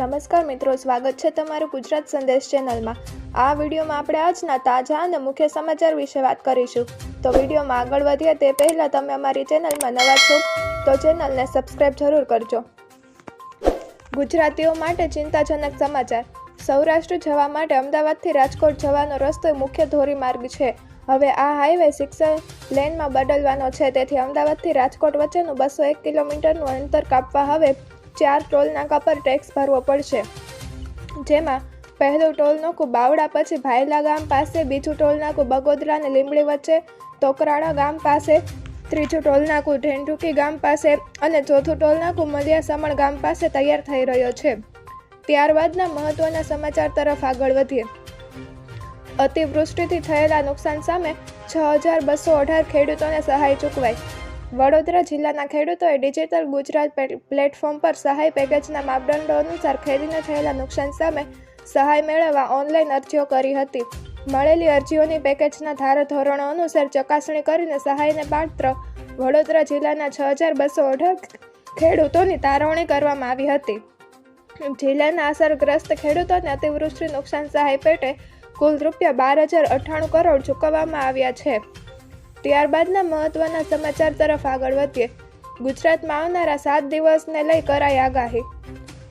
નમસ્કાર મિત્રો, સ્વાગત છે તમારું ગુજરાત સંદેશ ચેનલમાં. આ વિડીયોમાં આપણે આજના તાજા અને મુખ્ય સમાચાર વિશે વાત કરીશું. તો વિડીયોમાં આગળ વધીએ તે પહેલાં તમે અમારી ચેનલમાં નવા છો, તો ચેનલને સબસ્ક્રાઇબ જરૂર કરજો. ગુજરાતીઓ માટે ચિંતાજનક સમાચાર. સૌરાષ્ટ્ર જવા માટે અમદાવાદથી રાજકોટ જવાનો રસ્તો મુખ્ય ધોરીમાર્ગ છે. હવે આ હાઈવે સિક્સ લેનમાં બદલવાનો છે, તેથી અમદાવાદથી રાજકોટ વચ્ચેનું બસો એક કિલોમીટરનું અંતર કાપવા હવે ચાર ટોલ નાકા પર ટેક્સ ભરવો પડશે. જેમાં પહેલું ટોલ નાકું બાવડા, પછી ભાયલા ગામ પાસે, બીજું ટોલ નાકું બગોદરા અને લીમડી વચ્ચે, તોકરાળા ગામ પાસે, ત્રીજું ટોલ નાકું ઢેંઢુકી ગામ પાસે અને ચોથું ટોલ નાકું મલિયાસમણ ગામ પાસે તૈયાર થઈ રહ્યો છે. ત્યારબાદના મહત્વના સમાચાર તરફ આગળ વધીએ. અતિવૃષ્ટિથી થયેલા નુકસાન સામે છ હજાર બસો અઢાર ખેડૂતોને સહાય ચૂકવાઈ. વડોદરા જિલ્લાના ખેડૂતોએ ડિજિટલ ગુજરાત પ્લેટફોર્મ પર સહાય પેકેજના માપદંડો અનુસાર ખેતીને થયેલા નુકસાન સામે સહાય મેળવવા ઓનલાઈન અરજીઓ કરી હતી. મળેલી અરજીઓની પેકેજના ધારાધોરણો અનુસાર ચકાસણી કરીને સહાયને પાત્ર વડોદરા જિલ્લાના છ હજાર બસો અઢાર ખેડૂતોની તારવણી કરવામાં આવી હતી. જિલ્લાના અસરગ્રસ્ત ખેડૂતોને અતિવૃષ્ટિ નુકસાન સહાય પેટે કુલ રૂપિયા બાર હજાર અઠ્ઠાણું કરોડ ચૂકવવામાં આવ્યા છે. ત્યારબાદના મહત્વના સમાચાર તરફ આગળ વધીએ. ગુજરાતમાં આવનારા સાત દિવસને લઈ કરાઈ આગાહી.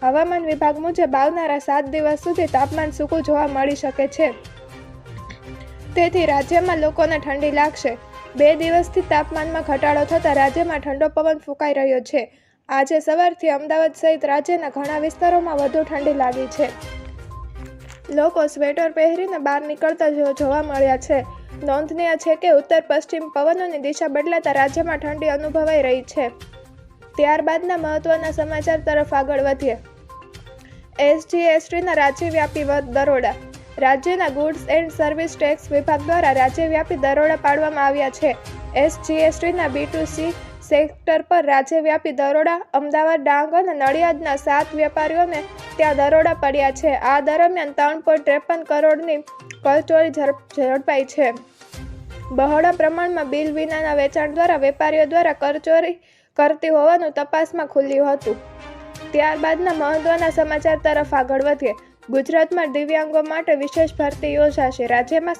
હવામાન વિભાગ મુજબ આવનારા સાત દિવસ સુધી તાપમાન સૂકું જોવા મળી શકે છે. તેથી રાજ્યમાં લોકોને ઠંડી લાગશે. બે દિવસથી તાપમાનમાં ઘટાડો થતાં રાજ્યમાં ઠંડો પવન ફૂંકાઈ રહ્યો છે. આજે સવારથી અમદાવાદ સહિત રાજ્યના ઘણા વિસ્તારોમાં વધુ ઠંડી લાગી છે. લોકો સ્વેટર પહેરીને બહાર નીકળતા જોવા મળ્યા છે. નોંધનીય છે કે ઉત્તર પશ્ચિમ પવનોની દિશા બદલાતા રાજ્યમાં ઠંડી અનુભવાઈ રહી છે. ત્યારબાદના મહત્વના સમાચાર તરફ આગળ વધીએ. એસજીએસટીના રાજ્યવ્યાપી દરોડા. રાજ્યના ગુડ્સ એન્ડ સર્વિસ ટેક્સ વિભાગ દ્વારા રાજ્યવ્યાપી દરોડા પાડવામાં આવ્યા છે. એસજીએસટીના બી ટુ સી સેક્ટર પર રાજ્યવ્યાપી દરોડા અમદાવાદ, ડાંગ અને નડિયાદના સાત વેપારીઓને ત્યાં દરોડા પડ્યા છે. આ દરમિયાન ત્રણ પોઈન્ટ ત્રેપન કરોડની ઝડપ ઝડપાઈ છે. બહોળા પ્રમાણમાં બિલ વિનાના વેચાણ દ્વારા વેપારીઓ દ્વારા કરચોરી કરતી હોવાનું તપાસમાં ખુલ્યું હતું. ત્યારબાદના મહત્વના સમાચાર તરફ આગળ વધીએ. ગુજરાતમાં દિવ્યાંગો માટે વિશેષ ભરતી યોજાશે. રાજ્યમાં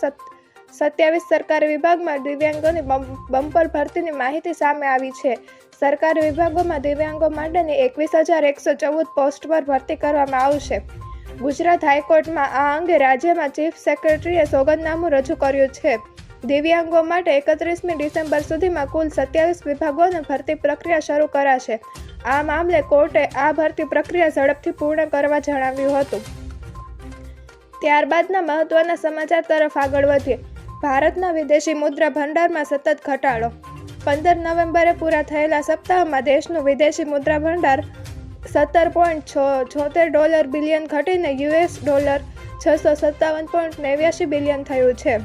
સત્યાવીસ સરકારી વિભાગમાં દિવ્યાંગોની બમ- બમ્પર ભરતીની માહિતી સામે આવી છે. સરકારી વિભાગોમાં દિવ્યાંગો માટેની એકવીસ હજાર એકસો ચૌદ પોસ્ટ પર ભરતી કરવામાં આવશે. ગુજરાત હાઈકોર્ટમાં આ અંગે રાજ્યમાં ચીફ સેક્રેટરીએ સોગંદનામું રજૂ કર્યું છે. દિવ્યાંગો માટે એકત્રીસમી ડિસેમ્બર સુધીમાં કુલ સત્યાવીસ વિભાગોની ભરતી પ્રક્રિયા શરૂ કરાશે. આ મામલે કોર્ટે આ ભરતી પ્રક્રિયા ઝડપથી પૂર્ણ કરવા જણાવ્યું હતું. ત્યારબાદના મહત્વના સમાચાર તરફ આગળ વધીએ. ભારતના વિદેશી મુદ્રા ભંડારમાં સતત ઘટાડો. પંદર નવેમ્બરે પૂરા થયેલા સપ્તાહમાં દેશનું વિદેશી મુદ્રા ભંડાર સત્તર પોઈન્ટ છોતેર ડોલર બિલિયન ઘટીને યુએસ ડોલર છસો સત્તાવન પોઈન્ટ નેવ્યાસી બિલિયન થયું છે.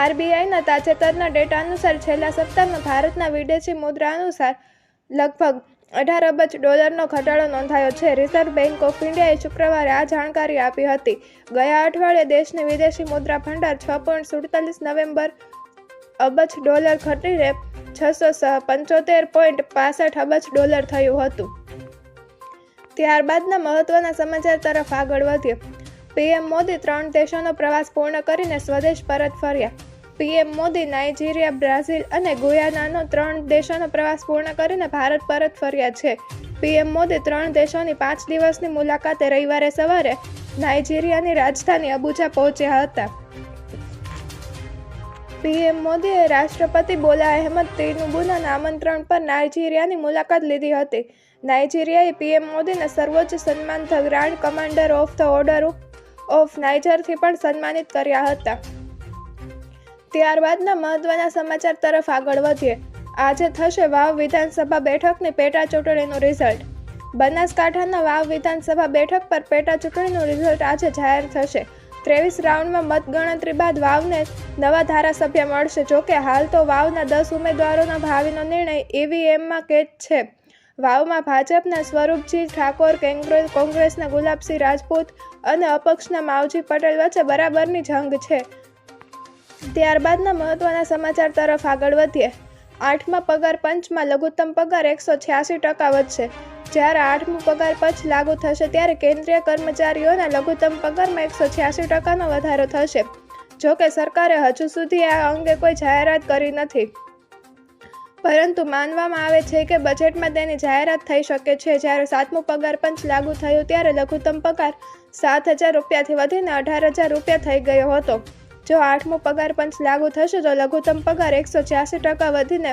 આરબીઆઈના તાજેતરના ડેટા અનુસાર છેલ્લા સપ્તાહમાં ભારતના વિદેશી મુદ્રા અનુસાર લગભગ અઢાર અબજ ડોલરનો ઘટાડો નોંધાયો છે. રિઝર્વ બેંક ઓફ ઇન્ડિયાએ શુક્રવારે આ જાણકારી આપી હતી. ગયા અઠવાડિયે દેશની વિદેશી મુદ્રા ભંડાર છ પોઈન્ટ સુડતાલીસ નવેમ્બર અબજ ડોલર ઘટીને છસો પંચોતેર પોઈન્ટ પાસઠ અબજ ડોલર થયું હતું. ત્યારબાદના મહત્વના સમાચાર તરફ આગળ વધીએ. પીએમ મોદી ત્રણ દેશોનો પ્રવાસ પૂર્ણ કરીને સ્વદેશ પરત ફર્યા. પીએમ મોદી નાઇજીરિયા, બ્રાઝિલ અને ગુયાનાનો ત્રણ દેશોનો પ્રવાસ પૂર્ણ કરીને ભારત પરત ફર્યા છે. પીએમ મોદી ત્રણ દેશોની પાંચ દિવસની મુલાકાતે રવિવારે સવારે નાઇજીરિયાની રાજધાની અબુજા પહોંચ્યા હતા. પીએમ મોદીએ રાષ્ટ્રપતિ બોલા અહેમદ તિનુબુના આમંત્રણ પર નાઇજીરિયાની મુલાકાત લીધી હતી. નાઇજીરિયાએ પીએમ મોદીને સર્વોચ્ચ સન્માન the grand commander of the order of નાઇજરથી પણ સન્માનિત કર્યા હતા. ત્યારબાદના મહત્વના સમાચાર તરફ આગળ વધીએ. આજે થશે વાવ વિધાનસભા બેઠકની પેટા ચૂંટણીનું રિઝલ્ટ. બનાસકાંઠાના વાવ વિધાનસભા બેઠક પર પેટા ચૂંટણીનું રિઝલ્ટ આજે જાહેર થશે. ત્રેવીસ રાઉન્ડમાં મતગણતરી બાદ વાવને નવા ધારાસભ્ય મળશે. જોકે હાલ તો વાવના દસ ઉમેદવારોના ભાવિનો નિર્ણય ઈવીએમમાં કેદ છે. વાવમાં ભાજપના સ્વરૂપજી ઠાકોર કેંગ્રે- કોંગ્રેસના ગુલાબસિંહ રાજપૂત અને અપક્ષના માવજી પટેલ વચ્ચે બરાબરની જંગ છે. ત્યારબાદના મહત્વના સમાચાર તરફ આગળ વધીએ. આઠમા પગાર પંચમાં લઘુત્તમ પગાર એકસો છ્યાસી ટકા વધશે. જ્યારે આઠમું પગાર પંચ લાગુ થશે ત્યારે કેન્દ્રીય કર્મચારીઓના લઘુત્તમ પગારમાં એકસો છ્યાસી ટકાનો વધારો થશે. જોકે સરકારે હજુ સુધી આ અંગે કોઈ જાહેરાત કરી નથી. પરંતુ માનવામાં આવે છે કે બજેટમાં તેની જાહેરાત થઈ શકે છે. જ્યારે સાતમું પગાર પંચ લાગુ થયું ત્યારે લઘુત્તમ પગાર સાત હજાર રૂપિયાથી વધીને અઢાર હજાર રૂપિયા થઈ ગયો હતો. જો આઠમો પગાર પંચ લાગુ થશે તો લઘુત્તમ પગાર એકસો છ્યાસી ટકા વધીને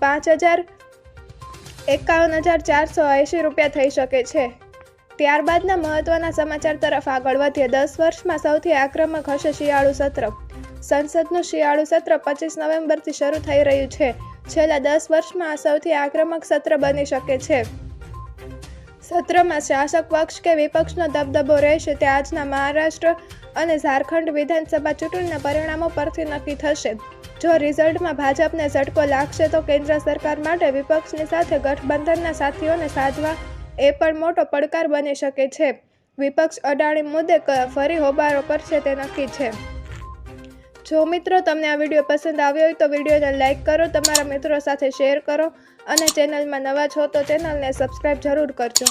પાંચ હજાર એકાવન હજાર ચારસો એંશી રૂપિયા થઈ શકે છે. ત્યારબાદના મહત્વના સમાચાર તરફ આગળ વધીએ. દસ વર્ષમાં સૌથી આક્રમક હશે શિયાળુ સત્ર. સંસદનું શિયાળુ સત્ર પચીસ નવેમ્બરથી શરૂ થઈ રહ્યું છે. છેલ્લા દસ વર્ષમાં આ સૌથી આક્રમક સત્ર બની શકે છે. સત્રમાં શાસક પક્ષ કે વિપક્ષનો દબદબો રહેશે તે આજના મહારાષ્ટ્ર અને ઝારખંડ વિધાનસભા ચૂંટણીના પરિણામો પરથી નક્કી થશે. જો રિઝલ્ટમાં ભાજપને ઝટકો લાગશે તો કેન્દ્ર સરકાર માટે વિપક્ષની સાથે ગઠબંધનના સાથીઓને સાધવા એ પણ મોટો પડકાર બની શકે છે. વિપક્ષ અડાણી મુદ્દે ફરી હોબાળો કરશે તે નક્કી છે. જો મિત્રો તમને આ વીડિયો પસંદ આવ્યો હોય તો વિડીયોને લાઇક કરો, તમારા મિત્રો સાથે શેર કરો અને ચેનલમાં નવા છો તો ચેનલને સબસ્ક્રાઈબ જરૂર કરજો.